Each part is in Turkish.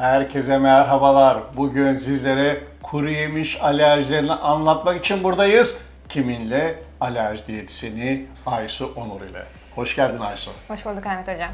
Herkese merhabalar. Bugün sizlere kuru yemiş alerjilerini anlatmak için buradayız. Kiminle? Alerji diyetisyeni Aysu Onur ile. Hoş geldin Aysu. Hoş bulduk Ahmet Hocam.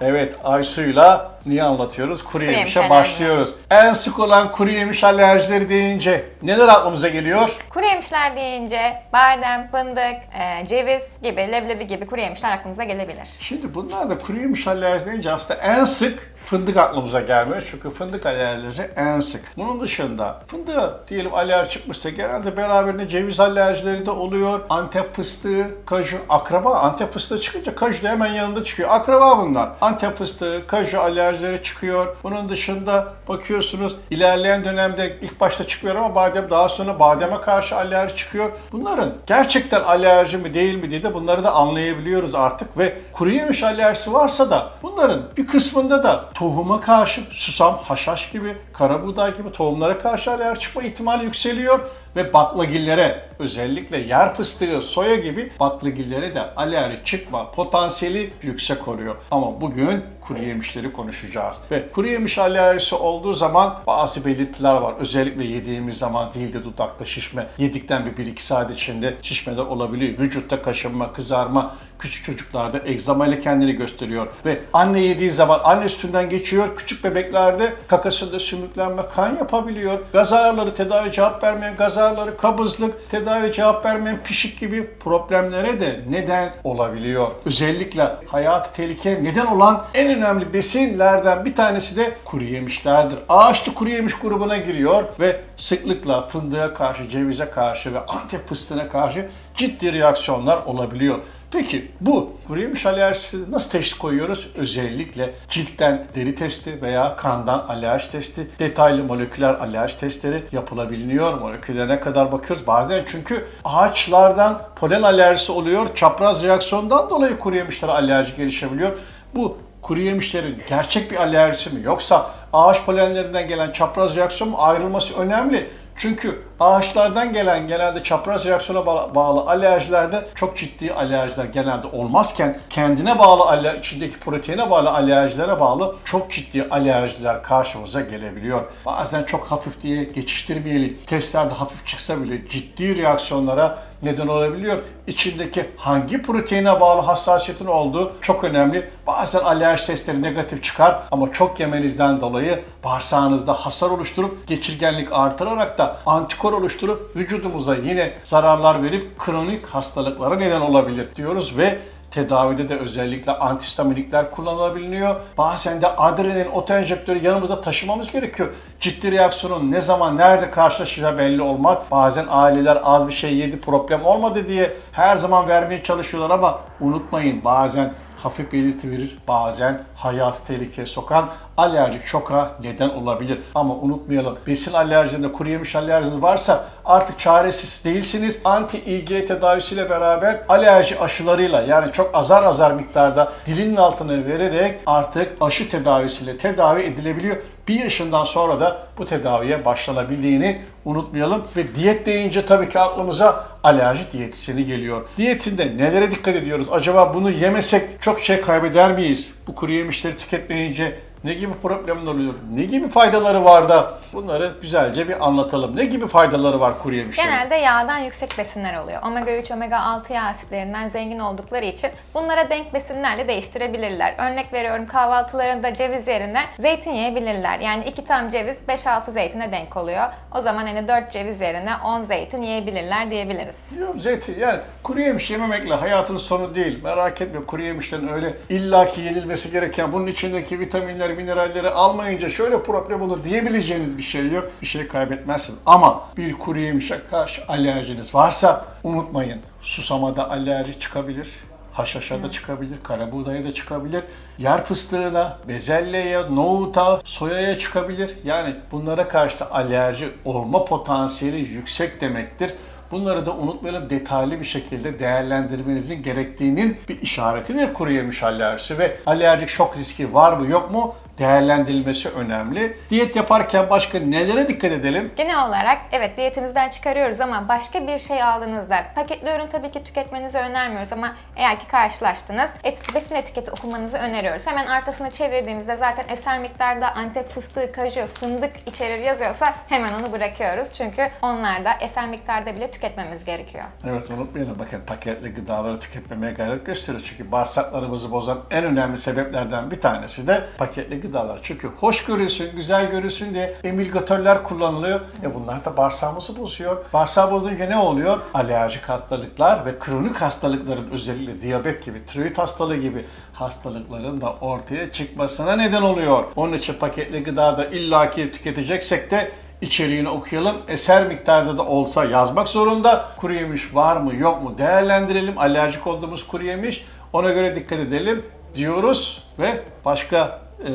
Evet Aysu'yla niye anlatıyoruz? Kuru, yemiş yemişe başlıyoruz. En sık olan kuru yemiş alerjileri deyince neler aklımıza geliyor? Kuru yemişler deyince badem, fındık, e, ceviz gibi, leblebi gibi kuru yemişler aklımıza gelebilir. Şimdi bunlar da kuru yemiş alerji deyince aslında en sık fındık aklımıza gelmiyor. Çünkü fındık alerjileri en sık. Bunun dışında fındığa diyelim alerji çıkmışsa genelde beraberinde ceviz alerjileri de oluyor. Antep fıstığı, kaju, akraba. Antep fıstığı çıkınca kaju da hemen yanında çıkıyor. Akraba bunlar. Antep fıstığı, kaju alerjileri çıkıyor. Bunun dışında bakıyorsunuz ilerleyen dönemde ilk başta çıkmıyor ama badem daha sonra bademe karşı alerji çıkıyor. Bunların gerçekten alerji mi değil mi diye de bunları da anlayabiliyoruz artık ve kuru yemiş alerjisi varsa da bunların bir kısmında da tohuma karşı susam, haşhaş gibi, karabuğday gibi tohumlara karşı alerji çıkma ihtimali yükseliyor ve baklagillere özellikle yer fıstığı, soya gibi baklagillere de alerji çıkma potansiyeli yüksek oluyor. Ama bugün kuru yemişleri konuşacağız. Ve kuru yemiş alerjisi olduğu zaman bazı belirtiler var. Özellikle yediğimiz zaman dilde dudakta şişme, yedikten bir 1-2 saat içinde şişmeler olabiliyor. Vücutta kaşınma, kızarma, küçük çocuklarda egzama ile kendini gösteriyor. Ve anne yediği zaman anne üstünden geçiyor. Küçük bebeklerde kakasında sümüklenme, kan yapabiliyor. Gaz ağrıları, tedavi cevap vermeyen gaz ağrıları, kabızlık, tedavi cevap vermeyen pişik gibi problemlere de neden olabiliyor. Özellikle hayatı tehlikeye neden olan en önemli besinlerden bir tanesi de kuru yemişlerdir. Ağaçlı kuru yemiş grubuna giriyor ve sıklıkla fındığa karşı, cevize karşı ve antep fıstığına karşı ciddi reaksiyonlar olabiliyor. Peki bu kuru yemiş alerjisi nasıl teşhis koyuyoruz? Özellikle ciltten deri testi veya kandan alerji testi, detaylı moleküler alerji testleri yapılabiliyor. Moleküllerine kadar bakıyoruz. Bazen çünkü ağaçlardan polen alerjisi oluyor. Çapraz reaksiyondan dolayı kuru yemişlere alerji gelişebiliyor. Bu kuru yemişlerin gerçek bir alerjisi mi yoksa ağaç polenlerinden gelen çapraz reaksiyon mu ayrılması önemli. Çünkü ağaçlardan gelen genelde çapraz reaksiyona bağlı, alerjilerde çok ciddi alerjiler genelde olmazken kendine bağlı içindeki proteine bağlı alerjilere bağlı çok ciddi alerjiler karşımıza gelebiliyor. Bazen çok hafif diye geçiştirmeyelim. Testlerde hafif çıksa bile ciddi reaksiyonlara neden olabiliyor. İçindeki hangi proteine bağlı hassasiyetin olduğu çok önemli. Bazen alerji testleri negatif çıkar ama çok yemenizden dolayı bağırsağınızda hasar oluşturup geçirgenlik artırarak da antikor oluşturup vücudumuza yine zararlar verip kronik hastalıklara neden olabilir diyoruz ve Tedavide de özellikle antihistaminikler kullanılabiliyor. Bazen de adrenalin otoenjektörü yanımızda taşımamız gerekiyor. Ciddi reaksiyonun ne zaman nerede karşılaşacağı belli olmaz. Bazen aileler az bir şey yedi problem olmadı diye her zaman vermeye çalışıyorlar ama unutmayın bazen hafif belirti verir, bazen hayatı tehlikeye sokan alerjik şoka neden olabilir. Ama unutmayalım besin alerjisinde kuru yemiş alerjiniz varsa artık çaresiz değilsiniz. Anti-İG tedavisiyle beraber alerji aşılarıyla yani çok azar azar miktarda dilinin altına vererek artık aşı tedavisiyle tedavi edilebiliyor. Bir yaşından sonra da bu tedaviye başlanabildiğini unutmayalım. Ve diyet deyince tabii ki aklımıza alerji diyetisyeni geliyor. Diyetinde nelere dikkat ediyoruz? Acaba bunu yemesek çok şey kaybeder miyiz? Bu kuru yemişleri tüketmeyince ne gibi problemler oluyor? Ne gibi faydaları var da bunları güzelce bir anlatalım. Ne gibi faydaları var kuru yemişlerin? Genelde yağdan yüksek besinler oluyor. Omega 3, omega 6 yağ asitlerinden zengin oldukları için bunlara denk besinlerle değiştirebilirler. Örnek veriyorum kahvaltılarında ceviz yerine zeytin yiyebilirler. Yani 2 tam ceviz 5-6 zeytine denk oluyor. O zaman hani 4 ceviz yerine 10 zeytin yiyebilirler diyebiliriz. Yok zeytin yani kuru yemiş yememekle hayatın sonu değil. Merak etme kuru yemişlerin öyle illaki yenilmesi gereken bunun içindeki vitaminleri, mineralleri almayınca şöyle problem olur diyebileceğiniz bir şey yok. Bir şey kaybetmezsiniz. Ama bir kuru yemişe karşı alerjiniz varsa unutmayın. Susamada alerji çıkabilir. Haşhaşa da çıkabilir, karabuğdaya da çıkabilir. Yer fıstığına, bezelyeye, nohuta, soyaya çıkabilir. Yani bunlara karşı da alerji olma potansiyeli yüksek demektir. Bunları da unutmayalım. Detaylı bir şekilde değerlendirmenizin gerektiğinin bir işaretidir kuru yemiş alerjisi ve alerjik şok riski var mı yok mu değerlendirilmesi önemli. Diyet yaparken başka nelere dikkat edelim? Genel olarak evet diyetimizden çıkarıyoruz ama başka bir şey aldığınızda paketli ürün tabii ki tüketmenizi önermiyoruz ama eğer ki karşılaştınız et, besin etiketi okumanızı öneriyoruz. Hemen arkasını çevirdiğimizde zaten eser miktarda antep fıstığı, kaju, fındık içerir yazıyorsa hemen onu bırakıyoruz. Çünkü onlar da eser miktarda bile tüketmemiz gerekiyor. Evet unutmayalım bakın paketli gıdaları tüketmemeye gayret gösterir. Çünkü bağırsaklarımızı bozan en önemli sebeplerden bir tanesi de paketli gıdalar. Çünkü hoş görünsün, güzel görünsün diye emilgatörler kullanılıyor. E bunlar da bağırsağımızı bozuyor. Bağırsağı bozunca ne oluyor? Alerjik hastalıklar ve kronik hastalıkların özellikle diyabet gibi, tiroid hastalığı gibi hastalıkların da ortaya çıkmasına neden oluyor. Onun için paketli gıda da illaki tüketeceksek de içeriğini okuyalım. Eser miktarda da olsa yazmak zorunda. Kuru yemiş var mı yok mu değerlendirelim. Alerjik olduğumuz kuru yemiş ona göre dikkat edelim diyoruz ve başka e,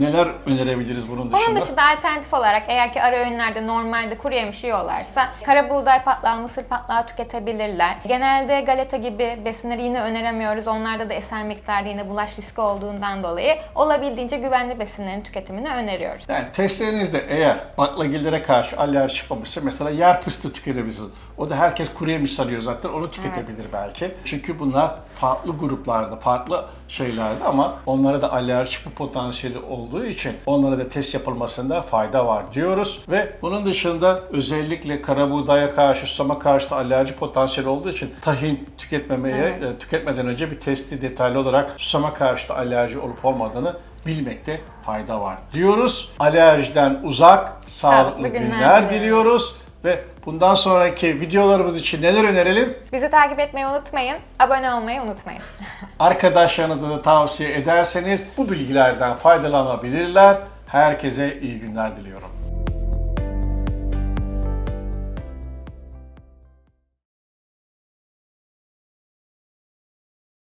neler önerebiliriz bunun dışında? Bunun dışında alternatif olarak eğer ki ara öğünlerde normalde kuru yemiş yiyorlarsa kara buğday patlağı, mısır patlağı tüketebilirler. Genelde galeta gibi besinleri yine öneremiyoruz. Onlarda da eser miktarda yine bulaş riski olduğundan dolayı olabildiğince güvenli besinlerin tüketimini öneriyoruz. Yani testlerinizde eğer baklagillere karşı alerji çıkmamışsa mesela yer fıstığı tüketebilirsiniz. O da herkes kuru yemiş sanıyor zaten onu tüketebilir belki. Çünkü bunlar farklı gruplarda, farklı şeylerde ama onlara da alerji çıkma potansiyeli olduğu için onlara da test yapılmasında fayda var diyoruz. Ve bunun dışında özellikle kara buğdaya karşı, susama karşı da alerji potansiyeli olduğu için tahin tüketmemeye, e, tüketmeden önce bir testi detaylı olarak susama karşı da alerji olup olmadığını bilmekte fayda var diyoruz. Alerjiden uzak, sağlıklı, Sağlıklı günler günler diliyoruz ve bundan sonraki videolarımız için neler önerelim? Bizi takip etmeyi unutmayın, abone olmayı unutmayın. Arkadaşlarınıza da tavsiye ederseniz bu bilgilerden faydalanabilirler. Herkese iyi günler diliyorum.